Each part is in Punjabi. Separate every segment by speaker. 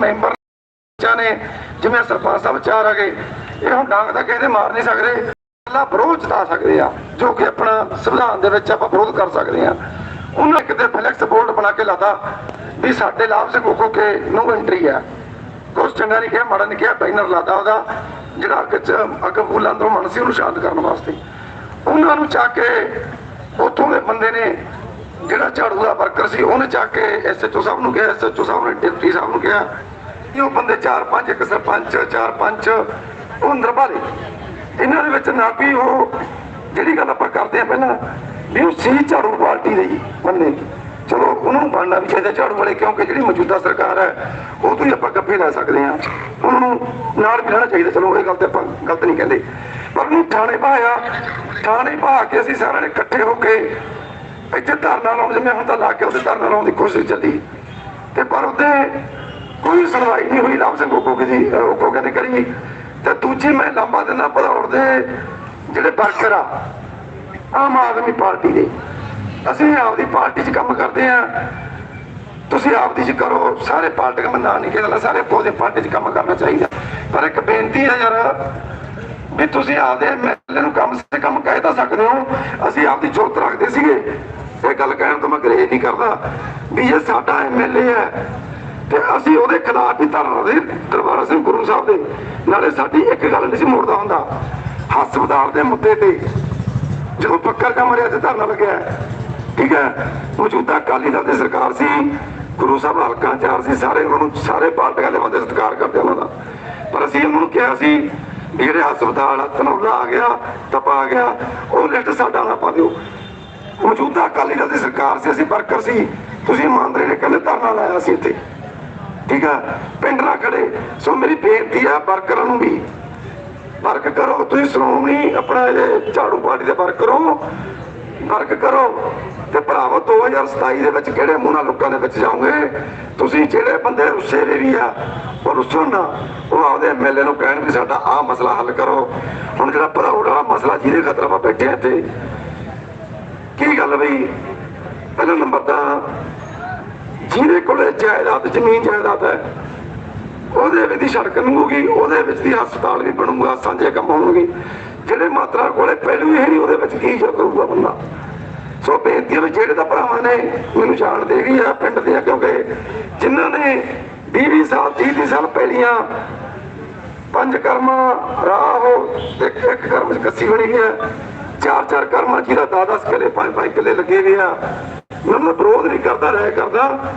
Speaker 1: ਮੈਂਬਰ ਨੇ, ਜਿਵੇਂ ਸਰਪੰਚ ਸਾਹਿਬ ਚਾਰ ਆ ਗਏ। ਇਹ ਹੁਣ ਡਾਂਗ ਤਾਂ ਕਿਸੇ ਮਾਰ ਨਹੀਂ ਸਕਦੇ। ਕੱਲਾ ਵਿਰੋਧ ਜਤਾ ਸਕਦੇ ਆ, ਜੋ ਕਿ ਆਪਣਾ ਸੰਵਿਧਾਨ ਦੇ ਵਿੱਚ ਆਪਾਂ ਵਿਰੋਧ ਕਰ ਸਕਦੇ ਆ। ਉਹਨਾਂ ਕਿਤੇ ਫਲੈਕਸ ਬੋਰਡ ਬਣਾ ਕੇ ਲਾਤਾ ਵੀ ਸਾਡੇ ਲਾਭ ਸਿੰਘ ਕੋਕੋ ਕੇ ਨੋ ਐਂਟਰੀ ਆ ਕੁਛ ਚੰਗਾ ਨਹੀਂ ਕਿਹਾ, ਮਾੜਾ ਨਹੀਂ ਕਿਹਾ, ਬੈਨਰ ਲਾਤਾ ਉਹਦਾ, ਜਿਹੜਾ ਅੱਗ ਚ, ਅੱਗ ਫੁੱਲਾਂ ਤੋਂ ਮਨ ਸੀ, ਉਹਨੂੰ ਸ਼ਾਂਤ ਕਰਨ ਵਾਸਤੇ। ਉਹਨਾਂ ਨੂੰ ਚੱਕ ਕੇ ਉੱਥੋਂ ਦੇ ਬੰਦੇ ਨੇ ਜਿਹੜਾ ਝਾੜੂ ਦਾ ਵਰਕਰ ਸੀ, ਉਹਨੇ ਚੱਕ ਕੇ ਐਸਐਚਓ ਸਾਹਿਬ ਨੂੰ ਕਿਹਾ ਐਸਐਚਓ ਸਾਹਿਬ ਨੇ ਡਿਪਟੀ ਸਾਹਿਬ ਨੂੰ ਕਿਹਾ ਕਿ ਉਹ ਬੰਦੇ ਚਾਰ ਪੰਜ, ਇੱਕ ਸਰਪੰਚ, ਚਾਰ ਪੰਜ, ਉਹ ਅੰਦਰ ਭਾਲੇ ਇਹਨਾਂ ਦੇ ਵਿੱਚ ਨਾ ਵੀ ਉਹ ਜਿਹੜੀ ਗੱਲ ਆਪਾਂ ਕਰਦੇ ਆ ਪਹਿਲਾਂ, ਵੀ ਉਹ ਸੀ ਝਾੜੂ ਪਾਰਟੀ ਦੇ ਹੀ ਚਲੋ, ਉਹਨਾਂ ਨੂੰ ਬਣਨਾ ਵੀ ਚਾਹੀਦਾ ਝਾੜੂ ਵਾਲੇ, ਕਿਉਂਕਿ ਜਿਹੜੀ ਮੌਜੂਦਾ ਸਰਕਾਰ ਹੈ, ਉਹ ਤੋਂ ਹੀ ਆਪਾਂ ਗੱਫੇ ਲੈ ਸਕਦੇ ਆ ਉਹਨਾਂ ਨੂੰ ਨਾਲ ਵੀ ਰਹਿਣਾ ਚਾਹੀਦਾ। ਚਲੋ, ਇਹ ਗੱਲ ਤੇ ਆਪਾਂ ਗਲਤ ਨਹੀਂ ਕਹਿੰਦੇ। ਪਰ ਉਹਨੂੰ ਥਾਣੇ ਪਾਇਆ। ਥਾਣੇ ਪਾ ਕੇ ਅਸੀਂ ਸਾਰਿਆਂ ਨੇ ਇਕੱਠੇ ਹੋ ਕੇ ਇੱਥੇ ਧਰਨਾ ਲਾਉਣ ਜਿਵੇਂ ਹੁਣ ਤਾਂ ਲਾ ਕੇ ਉਹਦੇ ਧਰਨਾ ਲਾਉਣ ਦੀ ਕੋਸ਼ਿਸ਼ ਚੱਲੀ। ਤੇ ਪਰ ਉਹਦੇ ਕੋਈ ਸੁਣਵਾਈ ਨਹੀਂ ਹੋਈ। ਰਾਮ ਸਿੰਘ ਕੋਕੋ ਦੀ ਉਹ ਕੋਕੇ ਕਰੀ ਤੇ ਦੂਜੀ ਮੈਂ ਲੰਬਾ ਦਿਨਾਂ ਭਦੌੜ ਦੇ ਜਿਹੜੇ ਵਰਕਰ ਆ, ਆਮ ਆਦਮੀ ਪਾਰਟੀ ਦੇ। ਅਸੀਂ ਆਪਦੀ ਪਾਰਟੀ 'ਚ ਕੰਮ ਕਰਦੇ ਆ ਤੁਸੀਂ ਆਪਦੀ 'ਚ ਕਰੋ। ਸਾਰੇ ਪਾਰਟੀਆਂ ਮੈਂ ਨਾਂ ਨਹੀਂ ਕਹਿੰਦਾ। ਸਾਰੇ ਪੋਦੇ ਪਾਰਟੀ 'ਚ ਕੰਮ ਕਰਨਾ ਚਾਹੀਦਾ। ਪਰ ਇੱਕ ਬੇਨਤੀ ਹੈ ਯਾਰ, ਵੀ ਤੁਸੀਂ ਆਪਦੇ ਐਮਐਲਏ ਨੂੰ ਕੰਮ ਸੇ ਕੰਮ ਕਹਿ ਤਾਂ ਸਕਦੇ ਹੋ। ਅਸੀਂ ਆਪਦੀ ਜੁਰਤ ਰੱਖਦੇ ਸੀਗੇ। ਇਹ ਗੱਲ ਕਹਿਣ ਤੋਂ ਮੈਂ ਗਰੇਜ ਨਹੀਂ ਕਰਦਾ ਵੀ ਇਹ ਸਾਡਾ ਐਮਐਲਏ ਹੈ ਤੇ ਅਸੀਂ ਉਹਦੇ ਖਿਲਾਫ ਹੀ ਧਰਨਾ ਦੇ ਦਰਬਾਰਾ ਸਿੰਘ ਗੁਰੂ ਸਾਹਿਬ ਦੇ। ਨਾਲੇ ਸਾਡੀ ਇੱਕ ਗੱਲ ਨਹੀਂ ਸੀ ਮੋੜਦਾ ਹੁੰਦਾ। ਹਸਪਤਾਲ ਦੇ ਮੁੱਦੇ ਤੇ ਜਦੋਂ ਪੱਕਾ ਕੰਮ ਤੇ ਧਰਨਾ ਲੱਗਿਆ। ਠੀਕ ਹੈ? ਮੌਜੂਦਾ ਅਕਾਲੀ ਦਲ ਦੀ ਸਰਕਾਰ ਸੀ, ਗੁਰੂ ਸਾਹਿਬ ਹਲਕਾ ਚਾਰ ਸੀ, ਸਾਰੇ ਉਹਨਾਂ ਨੂੰ ਸਾਰੇ ਪਾਰਟੀਆਂ ਦੇ ਬੰਦੇ ਸਤਿਕਾਰ ਕਰਦੇ ਉਹਨਾਂ ਦਾ। ਪਰ ਅਸੀਂ ਉਹਨਾਂ ਨੂੰ ਕਿਹਾ ਸੀ ਵੀ ਜਿਹੜੇ ਹਸਪਤਾਲ ਤਨੌਲਾ ਆ ਗਿਆ, ਤਪਾ ਆ ਗਿਆ, ਉਹ ਲਿਸਟ ਸਾਡਾ ਨਾ ਪਾ ਦਿਓ। ਮੌਜੂਦਾ ਅਕਾਲੀ ਦਲ ਦੀ ਸਰਕਾਰ ਸੀ, ਅਸੀਂ ਵਰਕਰ ਸੀ। ਤੁਸੀਂ ਇਮਾਨਦਾਰੀ ਨੇ ਕਹਿੰਦੇ ਧਰਨਾ ਲਾਇਆ ਸੀ ਇੱਥੇ। ਠੀਕ ਆ? ਪਿੰਡ ਨਾ ਖੜੇ। ਸੋ ਮੇਰੀ ਬੇਨਤੀ ਆ ਵਰਕਰਾਂ ਨੂੰ ਵੀ, ਵਰਕ ਕਰੋ। ਤੁਸੀਂ ਸ਼੍ਰੋਮਣੀ ਆਪਣਾ ਇਹ ਝਾੜੂ ਪਾਰਟੀ ਦੇ ਵਰਕ ਕਰੋ। ਵਰਕ ਕਰੋ। ਤੇ ਭਰਾਵੋ 2027 ਦੇ ਵਿੱਚ ਕਿਹੜੇ ਮੂੰਹ ਨਾਲ ਲੋਕਾਂ ਦੇ ਵਿੱਚ ਜਾਓਗੇ? ਤੁਸੀਂ ਜਿਹੜੇ ਬੰਦੇ ਰੁੱਸੇ ਦੇ ਵੀ ਆ, ਉਹ ਰੁੱਸਣ ਨਾ। ਉਹ ਆਪਦੇ ਐਮਐਲਏ ਨੂੰ ਕਹਿਣ ਵੀ ਸਾਡਾ ਆਹ ਮਸਲਾ ਹੱਲ ਕਰੋ। ਹੁਣ ਜਿਹੜਾ ਭਰਾਉੜ ਮਸਲਾ ਜਿਹਦੇ ਖਤਰਾ ਆਪਾਂ ਬੈਠੇ ਆ ਇੱਥੇ ਕੀ ਗੱਲ ਬਈ? ਪਹਿਲਾ ਨੰਬਰ ਤਾਂ ਜਿਹਦੇ ਕੋਲੇ ਜਾਇਦਾਦ, ਜ਼ਮੀਨ ਜਾਇਦਾਦ ਹੈ, ਉਹਦੇ ਵਿੱਚ ਦੀ ਸੜਕ ਲੰਘੂਗੀ ਉਹਦੇ ਵਿੱਚ ਦੀ ਹਸਪਤਾਲ ਵੀ ਬਣੂਗਾ, ਸਾਂਝੇ ਕੰਮ ਹੋਣਗੇ। ਜਿਹੜੇ ਮਾਤਰਾ ਕੋਲੇ ਪਹਿਲੂ ਹੀ ਨਹੀਂ, ਉਹਦੇ ਵਿੱਚ ਕੀ ਜੋ ਕਰੂਗਾ ਬੰਦਾ? ਸੋ ਬੇਨਤੀ ਹੈ ਵੀ ਜਿਹੜੇ ਤਾਂ ਭਰਾਵਾਂ ਨੇ ਮੈਨੂੰ ਜਾਣਦੇ ਗਈ ਆ ਪਿੰਡ ਦੇ ਕਿਉਂਕਿ ਜਿਨ੍ਹਾਂ ਨੇ 20 20 ਸਾਲ 30 30 ਸਾਲ ਪਹਿਲੀਆਂ ਪੰਜ ਕਰਮਾਂ, ਰਾਹ ਉਹ ਤੇ ਇੱਕ ਕਰਮ ਚ ਕੱਸੀ ਬਣੀ ਗਿਆ ਚਾਰ ਚਾਰ ਕਰਮਾਂ ਜਿਹਦਾ 10 10 ਕਿੱਲੇ ਪੰਜ ਪੰਜ ਕਿੱਲੇ ਲੱਗੇ ਹੋਏ ਆ। ਵਿਰੋਧ ਨਹੀਂ ਕਰਦਾ ਰਹਿ ਕਰਦਾ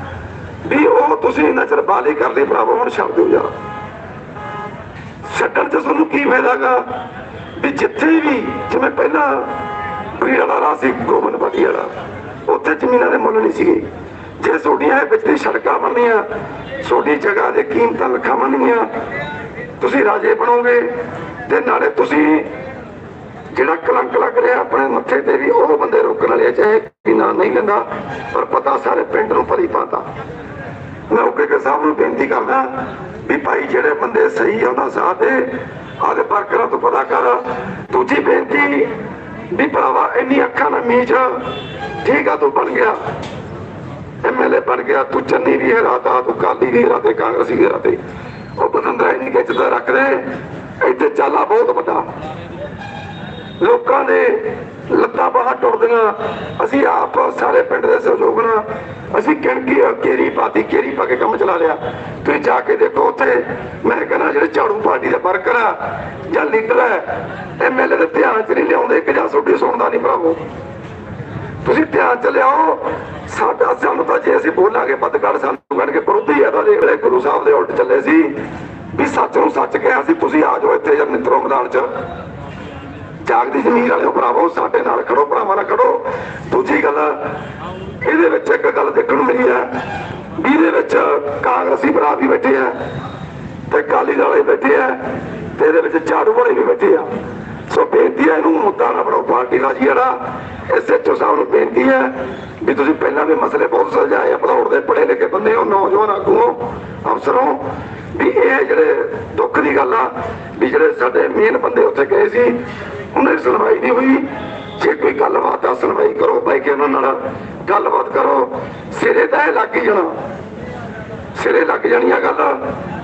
Speaker 1: ਵੀ ਉਹ ਤੁਸੀਂ ਇੰਨਾ ਚਿਰ ਬਾਲੀ ਕਰਦੇ ਭਰਾਵੋ, ਹੁਣ ਛੱਡ ਦਿਓ ਯਾਰ। ਛੱਡਣ ਚ ਤੁਹਾਨੂੰ ਕੀ ਫਾਇਦਾਗਾ ਵੀ ਜਿੱਥੇ ਵੀ, ਜਿਵੇਂ ਪਹਿਲਾਂ ਬਰੀ ਵਾਲਾ ਰਾਹ ਸੀ ਗੋਬਿੰਦਪਤੀ ਵਾਲਾ, ਉੱਥੇ ਜ਼ਮੀਨਾਂ ਦੇ ਮੁੱਲ ਨਹੀਂ ਸੀਗੇ। ਜੇ ਤੁਹਾਡੀਆਂ ਵਿੱਚ ਦੀ ਸੜਕਾਂ ਬਣਨੀਆਂ, ਤੁਹਾਡੀ ਜਗ੍ਹਾ ਦੇ ਕੀਮਤਾਂ ਲੱਖਾਂ ਬਣਨੀਆਂ, ਤੁਸੀਂ ਰਾਜੇ ਬਣੋਗੇ ਤੇ ਨਾਲੇ ਤੁਸੀਂ ਜਿਹੜਾ ਕਲੰਕ ਲੱਗ ਰਿਹਾ ਆਪਣੇ ਮੱਥੇ ਤੇ ਵੀ, ਉਹ ਬੰਦੇ ਰੁਕਣ ਵਾਲੇ ਚਾਹੇ ਵੀ ਨਾਂ ਨਹੀਂ ਲੈਂਦਾ, ਪਰ ਪਤਾ ਸਾਰੇ ਪਿੰਡ ਨੂੰ ਭਲੀ ਪਾਤਾ ਮੈਂ ਉਹ ਕੇ ਸਾਹਿਬ ਨੂੰ ਬੇਨਤੀ ਕਰਦਾ ਵੀ ਭਾਈ ਜਿਹੜੇ ਬੰਦੇ ਸਹੀ ਉਹਨਾਂ ਸਾਥ ਦੇ। ਆਦੇ ਵਰਕਰਾਂ ਤੋਂ ਪਤਾ ਕਰ। ਦੂਜੀ ਬੇਨਤੀ ਵੀ ਭਰਾਵਾ ਇੰਨੀ ਅੱਖਾਂ ਨਾਲ ਮੀਚ ਠੀਕ ਆ, ਤੂੰ ਬਣ ਗਿਆ। ਐਮਐਲਏ ਬਣ ਗਿਆ, ਤੂੰ ਚੰਨੀ ਵੀ ਹਰਾਤਾ ਤੂੰ ਕਾਲੀ ਵੀ ਹਰਾਤੇ ਕਾਂਗਰਸੀ ਵੀ ਹਰਾਤੇ ਉਹ ਬਦੰਦਰਾ ਨਹੀਂ ਖਿੱਚਦਾ ਰੱਖਦੇ ਇੱਥੇ ਚਾਲਾ ਬਹੁਤ ਵੱਡਾ। ਲੋਕਾਂ ਦੇ ਲੱਤਾਂ ਬਾਹਾਂ ਟੁੱਟਦੀਆਂ। ਅਸੀਂ ਆਪ ਸਾਰੇ ਪਿੰਡ ਦੇ ਸਹਿਯੋਗ ਨਾਲ ਅਸੀਂ ਕਿਣਕੀ ਕੇਰੀ ਪਾਤੀ, ਕੇਰੀ ਪਾ ਕੇ ਕੰਮ ਚਲਾ ਲਿਆ। ਤੁਸੀਂ ਜਾ ਕੇ ਦੇਖੋ ਉੱਥੇ, ਮੈਂ ਕਹਿੰਦਾ ਜਿਹੜੇ ਝਾੜੂ ਪਾਰਟੀ ਦੇ ਵਰਕਰ ਆ, ਜਾਂ ਲੀਡਰ ਹੈ ਐਮਐਲਏ ਦੇ ਧਿਆਨ ਚ ਨਹੀਂ ਲਿਆਉਂਦੇ ਕਿ ਜਾਂ ਤੁਹਾਡੀ ਸੁਣਦਾ ਨਹੀਂ ਭਰਾਵੋ। ਤੁਸੀਂ ਧਿਆਨ ਚ ਲਿਆਓ, ਸਾਡਾ ਸਾਨੂੰ ਤਾਂ ਜੇ ਅਸੀਂ ਬੋਲਾਂਗੇ ਬਦਗੜ ਸਾਨੂੰ ਕਹਿਣਗੇ, ਵਿਰੋਧੀ ਆ ਤਾਂ ਦੇਖ ਗੁਰੂ ਸਾਹਿਬ ਦੇ ਉਲਟ ਚੱਲੇ ਸੀ, ਵੀ ਸੱਚ ਨੂੰ ਸੱਚ ਕਿਹਾ ਸੀ, ਤੁਸੀਂ ਆ ਜਾਓ ਇੱਥੇ ਜਰ ਨਿਤਰੋ ਮੈਦਾਨ ਚ। ਜਾਗਦੀ ਜ਼ਮੀਰ ਵਾਲਿਓ ਭਰਾਵੋ, ਸਾਡੇ ਨਾਲ ਖੜੋ, ਭਰਾਵਾਂ ਨਾਲ ਖੜੋ। ਦੂਜੀ ਗੱਲ, ਇਹਦੇ ਵਿੱਚ ਇੱਕ ਗੱਲ ਦੇਖਣ ਨੂੰ ਮਿਲੀ ਹੈ ਇਹਦੇ ਵਿੱਚ ਕਾਂਗਰਸੀ ਭਰਾ ਵੀ ਬੈਠੇ ਆ ਤੇ ਕਾਲੀ ਵਾਲੇ ਬੈਠੇ ਆ ਤੇ ਇਹਦੇ ਵਿੱਚ ਝਾੜੂ ਵਾਲੇ ਵੀ ਬੈਠੇ ਆ। ਸੋ ਬੇਨਤੀ ਹੈ ਇਹਨੂੰ ਮੁੱਦਾ ਨਾ ਬਣਾਓ, ਪਾਰਟੀ ਦਾ ਜੀ ਜਿਹੜਾ ਐਸਐਚਓ ਸਾਹਿਬ ਨੂੰ ਬੇਨਤੀ ਹੈ ਵੀ ਤੁਸੀਂ ਪਹਿਲਾਂ ਵੀ ਮਸਲੇ ਬਹੁਤ ਸੁਲਝਾਏ ਆ ਭਦੌੜ ਦੇ ਪੜੇ ਲਿਖੇ ਬੰਦੇ ਹੋ, ਨੌਜਵਾਨ ਆਗੂਓ ਅਫਸਰੋਂ ਵੀ ਇਹ ਜਿਹੜੇ ਦੁੱਖ ਦੀ ਗੱਲ ਆ, ਵੀ ਜਿਹੜੇ ਸਾਡੇ ਮੇਨ ਬੰਦੇ ਉੱਥੇ ਗਏ ਸੀ ਉਹਨਾਂ ਦੀ ਸੁਣਵਾਈ ਨਹੀਂ ਹੋਈ। ਜੇ ਕੋਈ ਗੱਲਬਾਤ ਆ, ਸੁਣਵਾਈ ਕਰੋ ਬਾਈ ਕੇ ਉਹਨਾਂ ਨਾਲ ਗੱਲਬਾਤ ਕਰੋ। ਸਿਰੇ ਤਾਂ ਲੱਗ ਜਾਣਾ। ਸਿਰੇ ਲੱਗ ਜਾਣੀ ਆ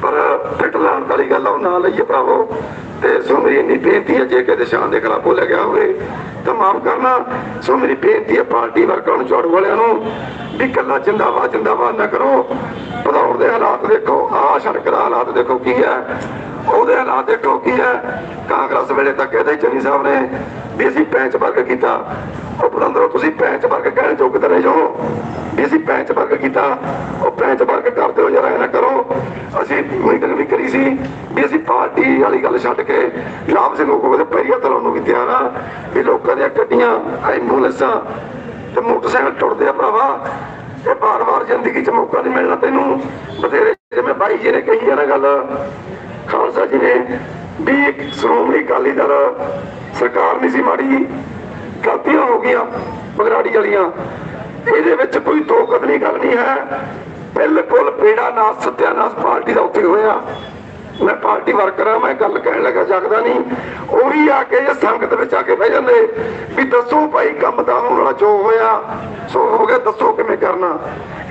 Speaker 1: ਪਰ ਫਿੱਟ ਲਾਉਣ ਵਾਲੀ ਗੱਲ ਉਹ ਨਾ ਲਈਏ ਭਰਾਵੋ। ਤੇ ਸੋ ਮੇਰੀ ਇੰਨੀ ਬੇਨਤੀ ਹੈ ਜੇ ਕਿਸੇ ਸ਼ਾਨ ਦੇ ਖਿਲਾਫ ਬੋਲਿਆ ਗਿਆ ਹੋਵੇ, ਤਾਂ ਮਾਫ ਕਰਨਾ। ਸੋ ਮੇਰੀ ਬੇਨਤੀ ਹੈ ਪਾਰਟੀ ਵਰਕਰਾਂ ਨੂੰ, ਝਾੜੂ ਵਾਲਿਆਂ ਨੂੰ, ਵੀ ਕੱਲਾ ਜਿੰਦਾਬਾਦ ਜਿੰਦਾਬਾਦ ਨਾ ਕਰੋ। ਭਦੌੜ ਦੇ ਹਾਲਾਤ ਦੇਖੋ ਆਹ ਸੜਕ ਦਾ ਹਾਲਾਤ ਦੇਖੋ ਕੀ ਹੈ। ਉਹਦੇ ਹਾਲਾਤ ਦੇਖੋ ਕੀ ਹੈ। ਕਾਂਗਰਸ ਵੇਲੇ ਤੱਕ ਇਹਦੇ ਚੰਨੀ ਸਾਹਿਬ ਨੇ ਵੀ ਅਸੀਂ ਪੈਂਚ ਵਰਗ ਕੀਤਾ। ਉਹ ਬਲੰਦਰੋਂ ਤੁਸੀਂ ਪੈਂਚ ਵਰਗ ਕਹਿਣ ਯੋਗ ਤਾਂ ਨਹੀਂ ਜੋ ਵੀ ਅਸੀਂ ਪੈਂਚ ਵਰਗ ਕੀਤਾ। ਉਹ ਪੈਂਚ ਵਰਗ ਕਰਦੇ ਹੋ, ਜਰਾ ਇਹ ਕਰੋ। ਅਸੀਂ ਮੀਟਿੰਗ ਵੀ ਕਰੀ ਸੀ ਵੀ ਅਸੀਂ ਪਾਰਟੀ ਵਾਲੀ ਗੱਲ ਛੱਡ ਕੇ ਲਾਭ ਸਿੰਘ ਕੋਲ ਦੇ ਪੈਰੀਆ ਨੂੰ ਵੀ ਤਿਆਰ ਆ। ਵੀ ਲੋਕਾਂ ਦੀਆਂ ਗੱਡੀਆਂ, ਐਂਬੂਲੈਂਸਾਂ ਤੇ ਮੋਟਰਸਾਈਕਲ ਟੁੱਟਦੇ ਆ ਭਰਾਵਾ। ਇਹ ਬਾਰ-ਬਾਰ ਜ਼ਿੰਦਗੀ 'ਚ ਮੌਕਾ ਨਹੀਂ ਮਿਲਣਾ ਤੈਨੂੰ। ਬਥੇਰੇ ਜਿਵੇਂ ਬਾਈ ਜੀ ਨੇ ਕਹੀ ਆ ਨਾ ਗੱਲ। ਖਾਲਸਾ ਜੀ ਨੇ ਵੀ ਇੱਕ ਸ਼੍ਰੋਮਣੀ ਅਕਾਲੀ ਦਲ ਸਰਕਾਰ ਨਹੀਂ ਸੀ ਮਾੜੀ ਗਲਤੀਆਂ ਹੋ ਗਈਆਂ ਬਗਰਾੜੀ ਵਾਲੀਆਂ। ਇਹਦੇ ਵਿੱਚ ਕੋਈ ਦੋ ਕਦਨੀ ਗੱਲ ਨਹੀਂ ਹੈ। ਬਿਲਕੁਲ ਬੇੜਾ ਨਾਸ ਸਤਿਆਨਾਸ਼ ਪਾਰਟੀ ਦਾ ਉੱਥੇ ਹੋਇਆ। ਮੈਂ ਪਾਰਟੀ ਵਰਕਰ ਆ ਮੈਂ ਗੱਲ ਕਹਿਣ ਲੱਗਾ, ਜਗਦਾ ਨਹੀਂ। ਉਹੀ ਆ ਕੇ ਇਹ ਸੰਗਤ ਵਿੱਚ ਆ ਕੇ ਬਹਿ ਜਾਂਦੇ ਵੀ ਦੱਸੋ ਭਾਈ ਕੰਮ ਦਾ ਹੋਣਾ ਜੋ ਹੋਇਆ, ਸੋ ਹੋ ਗਿਆ, ਦੱਸੋ ਕਿਵੇਂ ਕਰਨਾ।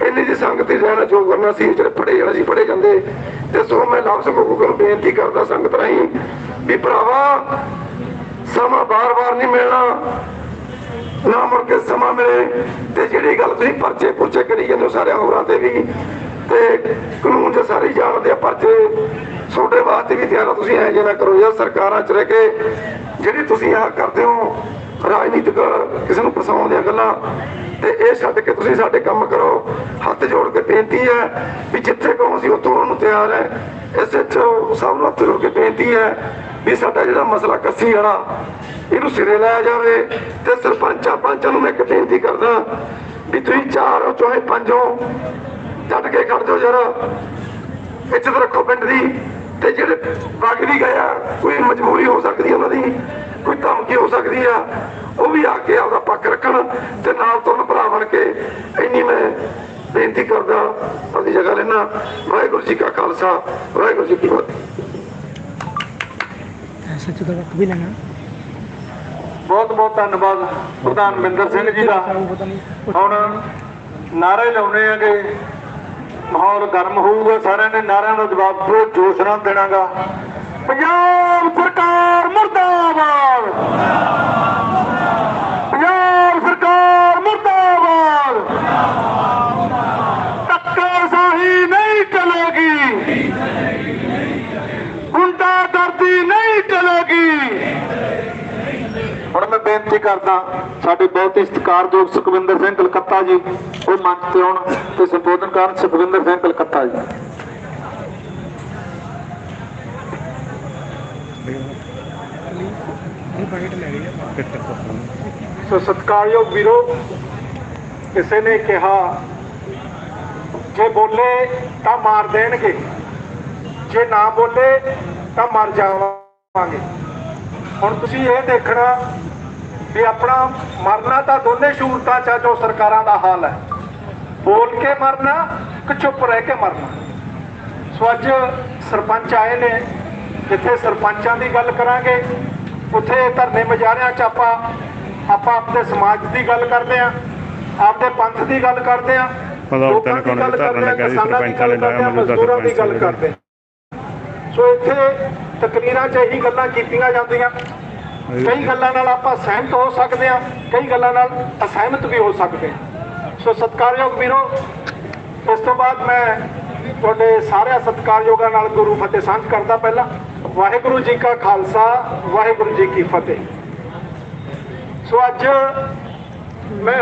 Speaker 1: ਇੰਨੀ ਦੀ ਸੰਗਤ ਹੀ ਰਹਿਣਾ ਜੋ ਕਰਨਾ ਸੀ, ਜਿਹੜੇ ਪੜੇ ਜਾਣਾ ਸੀ, ਪੜੇ ਜਾਂਦੇ। ਤੇ ਸੋ ਮੈਂ ਲਫ਼ਜ਼ ਕੋਲ ਬੇਨਤੀ ਕਰਦਾ ਸੰਗਤ ਰਾਹੀਂ ਵੀ ਭਰਾਵਾ, ਸਮਾਂ ਬਾਰ-ਬਾਰ ਨਹੀਂ ਮਿਲਣਾ। ਨਾ ਮੁੜ ਕੇ ਸਮਾਂ ਮਿਲੇ। ਤੇ ਜਿਹੜੀ ਗੱਲ ਤੁਸੀਂ ਪਰਚੇ ਪੁਰਚੇ ਕਰੀ ਜਾਂਦੇ ਹੋ ਸਾਰੇ ਹੋਰਾਂ ਤੇ ਵੀ, ਤੇ ਕਾਨੂੰਨ ਦੇ ਸਾਰੇ ਜਾਣਦੇ ਆ ਪਰਚੇ ਛੋਟੇ ਵਾਸਤੇ ਵੀ ਤਿਆਰ ਤੁਸੀਂ ਐ ਜੇ ਨਾ ਕਰੋ ਯਾਰ, ਸਰਕਾਰਾਂ ਚ ਰਹਿ ਕੇ ਜਿਹੜੀ ਤੁਸੀਂ ਆਹ ਕਰਦੇ ਹੋ ਰਾਜਨੀਤਿਕ ਕਿਸੇ ਨੂੰ ਫਸਾਉਣ ਦੀਆਂ ਗੱਲਾਂ। ਤੇ ਇਹ ਛੱਡ ਕੇ ਤੁਸੀਂ ਸਾਡੇ ਕੰਮ ਕਰੋ। ਹੱਥ ਜੋੜ ਕੇ ਬੇਨਤੀ ਹੈ ਵੀ ਜਿੱਥੇ ਕਹੋ ਅਸੀਂ ਉੱਥੋਂ ਨੂੰ ਤਿਆਰ ਹੈ, ਇਸੇ ਚ ਸਭ ਨੂੰ ਹੱਥ ਜੋੜ ਕੇ ਬੇਨਤੀ ਹੈ ਵੀ ਸਾਡਾ ਜਿਹੜਾ ਮਸਲਾ ਕੱਸੀ ਵਾਲਾ, ਇਹਨੂੰ ਸਿਰੇ ਲਾਇਆ ਜਾਵੇ। ਤੇ ਸਰਪੰਚਾਂ ਪੰਚਾਂ ਨੂੰ ਮੈਂ ਇੱਕ ਬੇਨਤੀ ਕਰਦਾ ਵੀ ਤੁਸੀਂ ਚਾਰ ਹੋ, ਚਾਹੇ ਪੰਜ ਹੋ ਡਟ ਕੇ ਖੜ ਜਾਓ ਜਰਾ। ਇੱਜ਼ਤ ਰੱਖੋ ਪਿੰਡ ਦੀ। ਤੇ ਜਿਹੜੇ ਵਗ ਵੀ ਗਿਆ ਕੋਈ ਮਜਬੂਰੀ ਹੋ ਸਕਦੀ ਉਹਨਾਂ ਦੀ। ਕੋਈ ਧਮਕੀ ਹੋ ਸਕਦੀ ਆ? ਉਹ ਵੀ ਆ ਕੇ ਆਪਦਾ ਪੱਕ ਰੱਖਣ ਤੇ ਨਾਲ ਤੁਰਨ ਭਰਾ ਬਣ ਕੇ ਇੰਨੀ ਮੈਂ ਬੇਨਤੀ ਕਰਦਾ ਆਪਦੀ ਜਗ੍ਹਾ ਲੈਣਾ ਵਾਹਿਗੁਰੂ ਜੀ ਕਾ ਖਾਲਸਾ ਵਾਹਿਗੁਰੂ ਜੀ ਕੀ ਫਤਿਹ।
Speaker 2: ਸੱਚ ਦਾ ਵਕਤ ਵੀ ਲੈਣਾ।
Speaker 3: ਬਹੁਤ ਬਹੁਤ ਧੰਨਵਾਦ ਪ੍ਰਧਾਨ ਮਿੰਦਰ ਸਿੰਘ ਜੀ ਦਾ। ਹੁਣ ਨਾਰੇ ਲਾਉਣੇ ਆਗੇ। ਮਾਹੌਲ ਗਰਮ ਹੋਊਗਾ ਸਾਰਿਆਂ ਨੇ ਨਾਰਿਆਂ ਦਾ ਜਵਾਬ ਜੋਸ਼ ਨਾਲ ਦੇਣਾਗਾ। ਪੰਜਾਬ ਸਰਕਾਰ ਮੁਰਦਾਬਾਦ ਪੰਜਾਬ ਸਰਕਾਰ ਮੁਰਦਾਬਾਦ ਧੱਕੇਸ਼ਾਹੀ ਨਹੀਂ ਚਲੇਗੀ ਗੁੰਡਾਗਰਦੀ ਨਹੀਂ ਚਲੇਗੀ ਹੁਣ ਮੈਂ ਬੇਨਤੀ ਕਰਦਾ। ਸਾਡੇ ਬਹੁਤ ਹੀ ਸਤਿਕਾਰਯੋਗ ਸੁਖਵਿੰਦਰ ਸਿੰਘ ਕਲਕੱਤਾ ਜੀ, ਉਹ ਮੰਚ ਤੇ ਆਉਣ ਤੇ ਸੰਬੋਧਨ ਕਰਨ ਸੁਖਵਿੰਦਰ ਸਿੰਘ ਕਲਕੱਤਾ ਜੀ। ਸੋ ਸਤਿਕਾਰਯੋਗ ਵੀਰੋ, ਕਿਸੇ ਨੇ ਕਿਹਾ, ਜੇ ਬੋਲੇ ਤਾਂ ਮਾਰ ਦੇਣਗੇ, ਜੇ ਨਾ ਬੋਲੇ ਤਾਂ ਮਰ ਜਾਵਾਂਗੇ। ਹੁਣ ਤੁਸੀਂ ਇਹ ਦੇਖਣਾ ਵੀ ਆਪਣਾ ਮਰਨਾ ਤਾਂ ਦੋਨੇ ਸ਼ੂਰਤਾਂ ਚ ਜੋ ਸਰਕਾਰਾਂ ਦਾ ਹਾਲ ਹੈ ਬੋਲ ਕੇ ਮਰਨਾ ਕਿ ਚੁੱਪ ਰਹਿ ਕੇ ਮਰਨਾ ਸੋ ਅੱਜ ਸਰਪੰਚ ਆਏ ਨੇ ਜਿੱਥੇ ਸਰਪੰਚਾਂ ਦੀ ਗੱਲ ਕਰਾਂਗੇ ਉੱਥੇ ਧਰਨੇ ਮਜਾਰਿਆਂ 'ਚ ਆਪਾਂ ਆਪਾਂ ਆਪਣੇ ਸਮਾਜ ਦੀ ਗੱਲ ਕਰਦੇ ਆਂ ਆਪਦੇ ਪੰਥ ਦੀ ਗੱਲ ਕਰਦੇ ਆਂ ਲੋਕਾਂ ਦੀ ਗੱਲ
Speaker 4: ਧਰਨਾ
Speaker 3: ਕਰਦੇ ਆਂ,
Speaker 4: ਸਰਪੰਚਾਂ ਨੇ
Speaker 3: ਗੱਲ ਕਰਦੇ ਆਂ,
Speaker 4: ਲਾਇਆ, ਮੌਜੂਦਾ
Speaker 3: ਦੀ ਗੱਲ। ਕਰਦੇ। ਸੋ ਇੱਥੇ ਤਕਰੀਰਾਂ 'ਚ ਇਹੀ ਗੱਲਾਂ ਕੀਤੀਆਂ ਜਾਂਦੀਆਂ ਕਈ ਗੱਲਾਂ ਨਾਲ ਆਪਾਂ ਸਹਿਮਤ ਹੋ ਸਕਦੇ ਹਾਂ, ਕਈ ਗੱਲਾਂ ਨਾਲ ਅਸਹਿਮਤ ਵੀ ਹੋ ਸਕਦੇ ਹਾਂ। ਸੋ ਸਤਿਕਾਰਯੋਗ ਵੀਰੋ, ਇਸ ਤੋਂ ਬਾਅਦ ਮੈਂ ਤੁਹਾਡੇ ਸਾਰਿਆਂ ਸਤਿਕਾਰਯੋਗਾਂ ਨਾਲ ਗੁਰੂ ਫਤਿਹ ਸਾਂਝ ਕਰਦਾ ਪਹਿਲਾਂ। ਵਾਹਿਗੁਰੂ ਜੀ ਕਾ ਖਾਲਸਾ, ਵਾਹਿਗੁਰੂ ਜੀ ਕੀ ਫਤਿਹ। ਸੋ ਅੱਜ ਮੈਂ